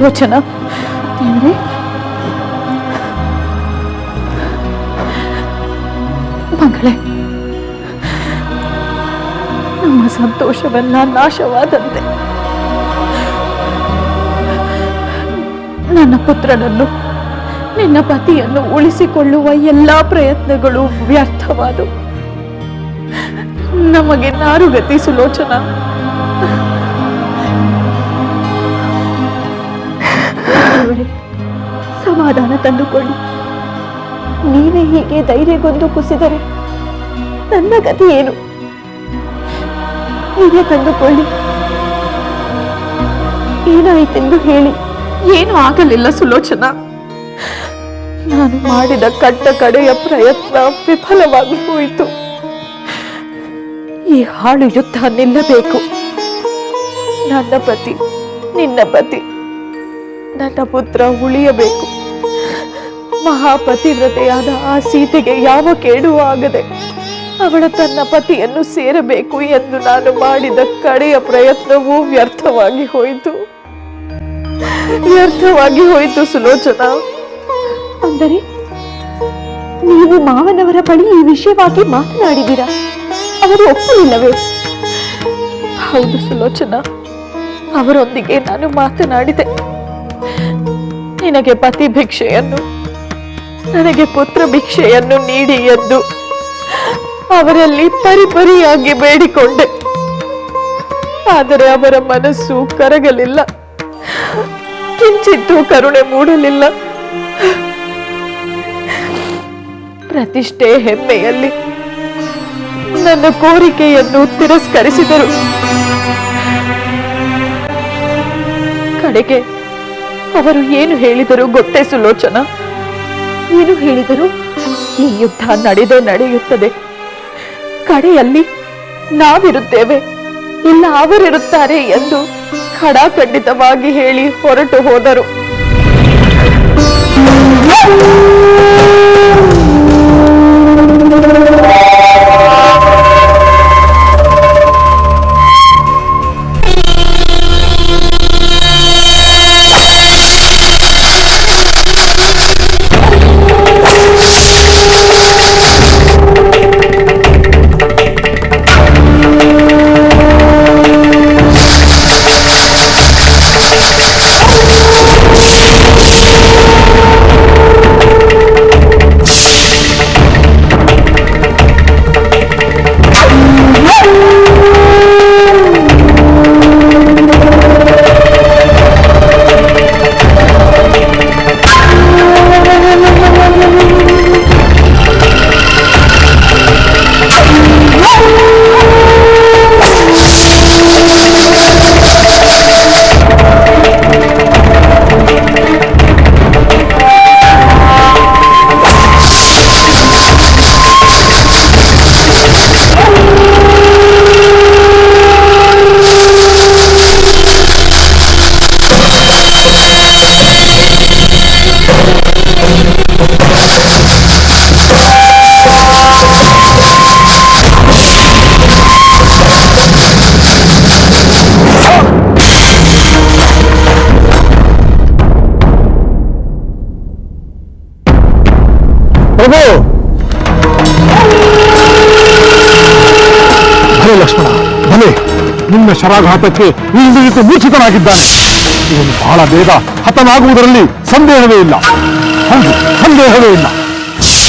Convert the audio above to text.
ದೇವ್ರೆ ಮಗಳೇ ನಮ್ಮ ಸಂತೋಷವೆಲ್ಲ ನಾಶವಾದಂತೆ. ನನ್ನ ಪುತ್ರನನ್ನು, ನಿನ್ನ ಪತಿಯನ್ನು ಉಳಿಸಿಕೊಳ್ಳುವ ಎಲ್ಲಾ ಪ್ರಯತ್ನಗಳು ವ್ಯರ್ಥವಾದವು. ನಮಗೆ ನಾರುಗತಿ ಸುಲೋಚನಾ. ಸಮಾಧಾನ ತಂದುಕೊಳ್ಳಿ. ನೀವೇ ಹೀಗೆ ಧೈರ್ಯಗೊಂದು ಕುಸಿದರೆ ನನ್ನ ಗತಿ ಏನು? ಹೀಗೆ ತಂದುಕೊಳ್ಳಿ. ಏನಾಯಿತೆಂದು ಹೇಳಿ. ಏನು ಆಗಲಿಲ್ಲ ಸುಲೋಚನಾ. ನಾನು ಮಾಡಿದ ಕಟ್ಟ ಕಡೆಯ ಪ್ರಯತ್ನ ವಿಫಲವಾಗಿ ಹೋಯಿತು. ಈ ಹಾಳು ಯುದ್ಧ ನಿಲ್ಲಬೇಕು. ನನ್ನ ಪತಿ, ನಿನ್ನ ಪತಿ, ನನ್ನ ಪುತ್ರ ಉಳಿಯಬೇಕು. ಮಹಾಪತಿವ್ರತೆಯಾದ ಆ ಸೀತೆಗೆ ಯಾವ ಕೇಡು ಆಗದೆ ಅವಳ ತನ್ನ ಪತಿಯನ್ನು ಸೇರಬೇಕು ಎಂದು ನಾನು ಮಾಡಿದ ಕಡೆಯ ಪ್ರಯತ್ನವೂ ವ್ಯರ್ಥವಾಗಿ ಹೋಯಿತು. ವ್ಯರ್ಥವಾಗಿ ಹೋಯಿತು ಸುಲೋಚನಾ. ಅಂದರೆ ನೀವು ಮಾವನವರ ಬಳಿ ಈ ವಿಷಯವಾಗಿ ಮಾತನಾಡಿದ್ದೀರಾ? ಅವರು ಒಪ್ಪಲಿಲ್ಲವೇ ಹೌದು ಸುಲೋಚನಾ. ಅವರೊಂದಿಗೆ ನಾನು ಮಾತನಾಡಿದೆ. ನಿನಗೆ ಪತಿ ಭಿಕ್ಷೆಯನ್ನು ನನಗೆ ಪುತ್ರ ಭಿಕ್ಷೆಯನ್ನು ನೀಡಿ ಎಂದು ಅವರಲ್ಲಿ ಪರಿಪರಿಯಾಗಿ ಬೇಡಿಕೊಂಡೆ. ಆದರೆ ಅವರ ಮನಸ್ಸು ಕರಗಲಿಲ್ಲ. ಕಿಂಚಿತ್ತೂ ಕರುಣೆ ಮೂಡಲಿಲ್ಲ. ಪ್ರತಿಷ್ಠೆ ಹೆಮ್ಮೆಯಲ್ಲಿ ನನ್ನ ಕೋರಿಕೆಯನ್ನು ತಿರಸ್ಕರಿಸಿದರು. ಕಡೆಗೆ ಅವರು ಏನು ಹೇಳಿದರು ಗೊತ್ತೇ ಸುಲೋಚನಾ? ಏನು ಹೇಳಿದರು ಈ ಯುದ್ಧ ನಡೆದೇ ನಡೆಯುತ್ತದೆ. ಕಡೆಯಲ್ಲಿ ನಾವಿರುತ್ತೇವೆ. ಇಲ್ಲ, ಅವರಿರುತ್ತಾರೆ ಎಂದು ಖಡಾಖಂಡಿತವಾಗಿ ಹೇಳಿ ಹೊರಟು ಹೋದರು. ಪ್ರಭು! ಭಲೆ ಲಕ್ಷ್ಮಣ ಭಲೆ ನಿಮ್ಮ ಶರಾಘಾತಕ್ಕೆ ಇಂದ್ರಿಯತು ಮೂರ್ಛಿತನಾಗಿದ್ದಾನೆ. ಇವನು ಬಹಳ ಬೇಗ ಹತನಾಗುವುದರಲ್ಲಿ ಸಂದೇಹವೇ ಇಲ್ಲ. ಹೌದು, ಸಂದೇಹವೇ ಇಲ್ಲ.